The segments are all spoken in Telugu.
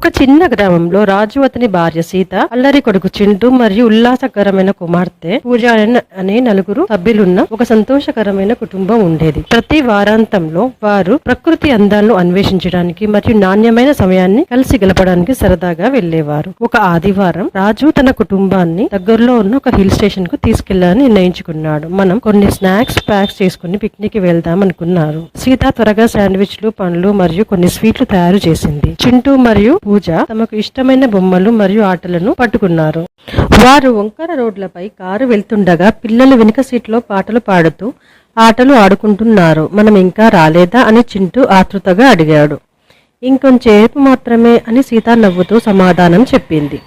ఒక చిన్న గ్రామంలో రాజు అతని భార్య సీత అల్లరి కొడుకు చింటూ మరియు ఉల్లాసకరమైన కుమార్తె పూజ అనే- నలుగురు సభ్యులున్న ఒక సంతోషకరమైన కుటుంబం ఉండేది. ప్రతి వారాంతంలో వారు ప్రకృతి అందాలను అన్వేషించడానికి మరియు నాణ్యమైన సమయాన్ని కలిసి గెలపడానికి సరదాగా వెళ్ళేవారు ఒక ఆదివారం రాజు తన కుటుంబాన్ని దగ్గరలో ఉన్న ఒక హిల్ స్టేషన్కు తీసుకెళ్ళాలని నిర్ణయించుకున్నాడు. మనం కొన్ని స్నాక్స్ ప్యాక్స్ చేసుకుని పిక్నిక్కి వెళ్దాం అనుకున్నారు సీత త్వరగా శాండ్విచ్లు పండ్లు మరియు కొన్ని స్వీట్లు తయారు చేసింది. చింటూ మరియు పూజ తమకు ఇష్టమైన బొమ్మలు మరియు ఆటలను పట్టుకున్నారు. వారు వంకర రోడ్లపై కారు వెళ్తుండగా పిల్లలు వెనుక సీట్లో పాటలు పాడుతూ ఆటలు ఆడుకుంటున్నారు. మనం ఇంకా రాలేదా అని చింటూ ఆతృతగా అడిగాడు. ఇంకొంచేపు మాత్రమే అని సీత నవ్వుతూ సమాధానం చెప్పింది.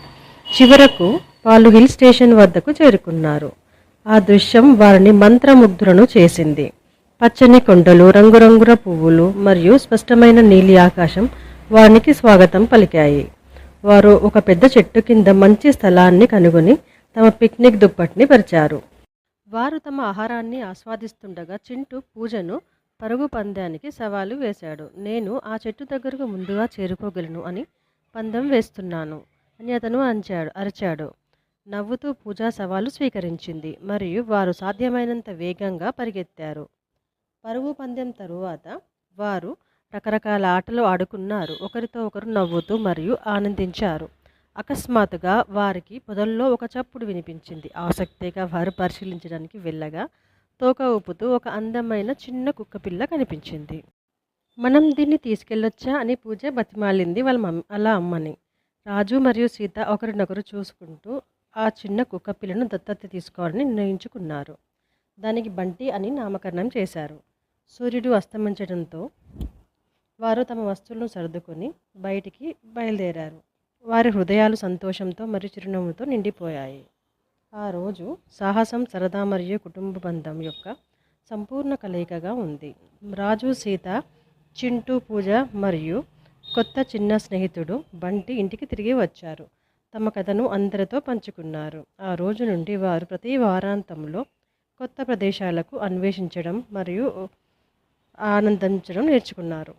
చివరకు వాళ్ళు హిల్ స్టేషన్ వద్దకు చేరుకున్నారు. ఆ దృశ్యం వారిని మంత్రముగ్ధులను చేసింది. పచ్చని కొండలు రంగురంగుల పువ్వులు మరియు స్పష్టమైన నీలి ఆకాశం వారికి స్వాగతం పలికాయి. వారు ఒక పెద్ద చెట్టు కింద మంచి స్థలాన్ని కనుగొని తమ పిక్నిక్ దుప్పటిని పరిచారు. వారు తమ ఆహారాన్ని ఆస్వాదిస్తుండగా చింటూ పూజను పరుగు పందానికి సవాలు వేశాడు. నేను ఆ చెట్టు దగ్గరకు ముందుగా చేరుకోగలను అని పందెం వేస్తున్నాను అని అతను అంచాడు అరిచాడు. నవ్వుతూ పూజా సవాలు స్వీకరించింది. మరియు వారు సాధ్యమైనంత వేగంగా పరిగెత్తారు. పరుగు పందెం తరువాత వారు రకరకాల ఆటలు ఆడుకున్నారు. ఒకరితో ఒకరు నవ్వుతూ మరియు ఆనందించారు. అకస్మాత్తుగా వారికి పొదల్లో ఒక చప్పుడు వినిపించింది. ఆసక్తిగా వారు పరిశీలించడానికి వెళ్ళగా తోక ఊపుతూ ఒక అందమైన చిన్న కుక్కపిల్ల కనిపించింది. మనం దీన్ని తీసుకెళ్ళొచ్చా? అని పూజ బతిమాలింది వాళ్ళ మమ్మీ అలా అమ్మని. రాజు మరియు సీత ఒకరినొకరు చూసుకుంటూ ఆ చిన్న కుక్కపిల్లను దత్తత తీసుకోవాలని నిర్ణయించుకున్నారు. దానికి బంటి అని నామకరణం చేశారు. సూర్యుడు అస్తమించడంతో వారు తమ వస్తువులను సర్దుకొని బయటికి బయలుదేరారు. వారి హృదయాలు సంతోషంతో మరియు చిరునవ్వుతో నిండిపోయాయి. ఆ రోజు సాహసం సరదా మరియు కుటుంబ బంధం యొక్క సంపూర్ణ కలయికగా ఉంది. రాజు సీత చింటూ పూజ మరియు కొత్త చిన్న స్నేహితుడు బంటి ఇంటికి తిరిగి వచ్చారు. తమ కథను అందరితో పంచుకున్నారు. ఆ రోజు నుండి వారు ప్రతి వారాంతంలో కొత్త ప్రదేశాలకు అన్వేషించడం మరియు ఆనందించడం నేర్చుకున్నారు.